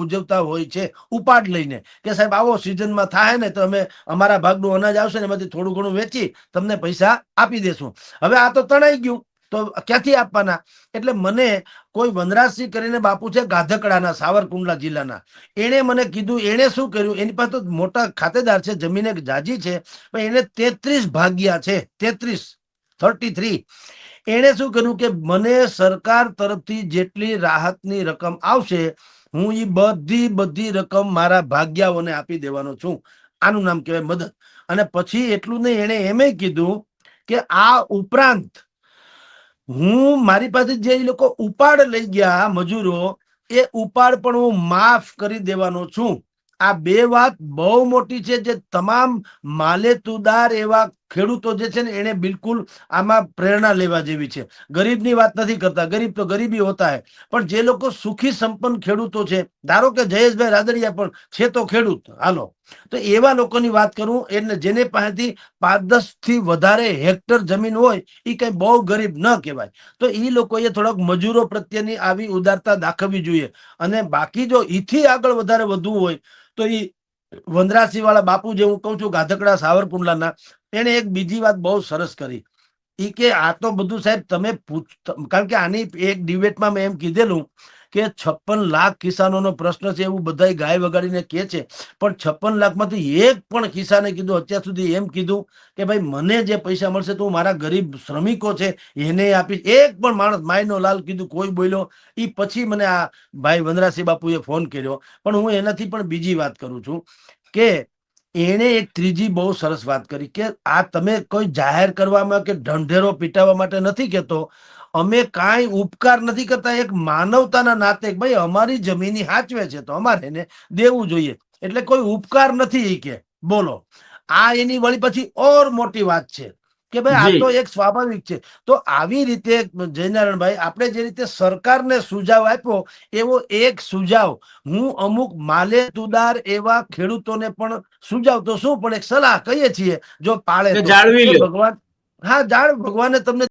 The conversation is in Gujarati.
ઉજવતા હોય છે, ઉપાડ લઈને. કે સાહેબ, આવો સિઝનમાં થાય ને તો અમે અમારા ભાગનું અનાજ આવશે ને એમાંથી થોડું ઘણું વેચી તમને પૈસા આપી દેશું. હવે આ તો તણાઈ ગયું, તો ક્યાંથી આપવાના? એટલે મને કોઈ વનરાજસિંહ કરીને બાપુ છે ગાધકડાના, સાવરકુંડલા જિલ્લાના. એણે મને કીધું, એણે શું કર્યું? એની પાસે મોટા ખાતેદાર છે, જમીન એક જાજી છે, પણ એને તેત્રીસ ભાગ્યા છે, તેત્રીસ, થર્ટી થ્રી. એણે શું કર્યું કે મને સરકાર તરફથી જેટલી રાહતની રકમ આવશે હું એ બધી બધી રકમ મારા ભાગ્યાઓને આપી દેવાનો છું. આનું નામ કહેવાય મદદ. અને પછી એટલું નહીં, એણે એમે કીધું કે આ ઉપરાંત હું મારી પાસે જે લોકો ઉપાડ લઈ ગયા મજૂરો, એ ઉપાડ પણ હું માફ કરી દેવાનો છું. આ બે વાત બહુ મોટી છે જે તમામ માલેતુદાર એવા ખેડૂતો જે છે ને એને બિલકુલ આમાં પ્રેરણા લેવા જેવી છે. ગરીબની વાત નથી કરતા. ગરીબ તો ગરીબી હોતા હે. પણ જે લોકો સુખી સંપન્ન ખેડૂતો છે, ધારો કે જયેશભાઈ રાદડિયા પણ છે તો ખેડૂત. હાલો. તો એવા લોકોની વાત કરું એટલે જેને પાસેથી પાંચ દસથી વધારે હેક્ટર જમીન હોય એ કઈ બહુ ગરીબ ન કહેવાય. તો એ લોકોએ થોડોક મજૂરો પ્રત્યેની આવી ઉદારતા દાખવવી જોઈએ. અને બાકી જો ઈથી આગળ વધારે વધવું હોય, તો એ વનરાજસિંહ વાળા બાપુ જે હું કહું છું ગાધકડા સાવરકુંડલાના એને એક બીજી વાત બહુ સરસ કરી. ઈ કે આ તો બધું સાહેબ તમે પૂછ, કારણ કે આની એક ડિબેટમાં મેં એમ કીધેલું કે છપ્પન લાખ કિસાનોનો પ્રશ્ન છે એવું બધા ગાય વગાડીને કહે છે. પણ છપ્પન લાખમાંથી એક પણ કિસાને કીધું, અત્યાર સુધી એમ કીધું કે ભાઈ, મને જે પૈસા મળશે તો મારા ગરીબ શ્રમિકો છે, એને આપીશ. એક પણ માણસ માયનો લાલ કીધું, કોઈ બોલ્યો. એ પછી મને આ ભાઈ વનરાસિંહ બાપુએ ફોન કર્યો. પણ હું એનાથી પણ બીજી વાત કરું છું કે એણે એક ત્રીજી બહુ સરસ વાત કરી કે આ તમે કોઈ જાહેર કરવામાં કે ઢંઢેરો પીટાવવા માટે નથી કહેતો. અમે કાંઈ ઉપકાર નથી કરતા. એક માનવતાના નાતે ભાઈ અમારી જમીની હાચવે છે તો અમારે એને દેવું જોઈએ. એટલે કોઈ ઉપકાર નથી કે. બોલો. આ એની વળી પછી ઓર મોટી વાત છે કે ભાઈ આ તો એક સ્વાભાવિક છે. તો આવી રીતે જયનારાયણભાઈ આપણે જે રીતે સરકારને સુઝાવ આપ્યો એવો એક સુઝાવ હું અમુક માલેતુદાર એવા ખેડૂતોને પણ સુઝાવ તો શું પણ એક સલાહ કહીએ છીએ જો પાળે. ભગવાન હા જાણ ભગવાને તમને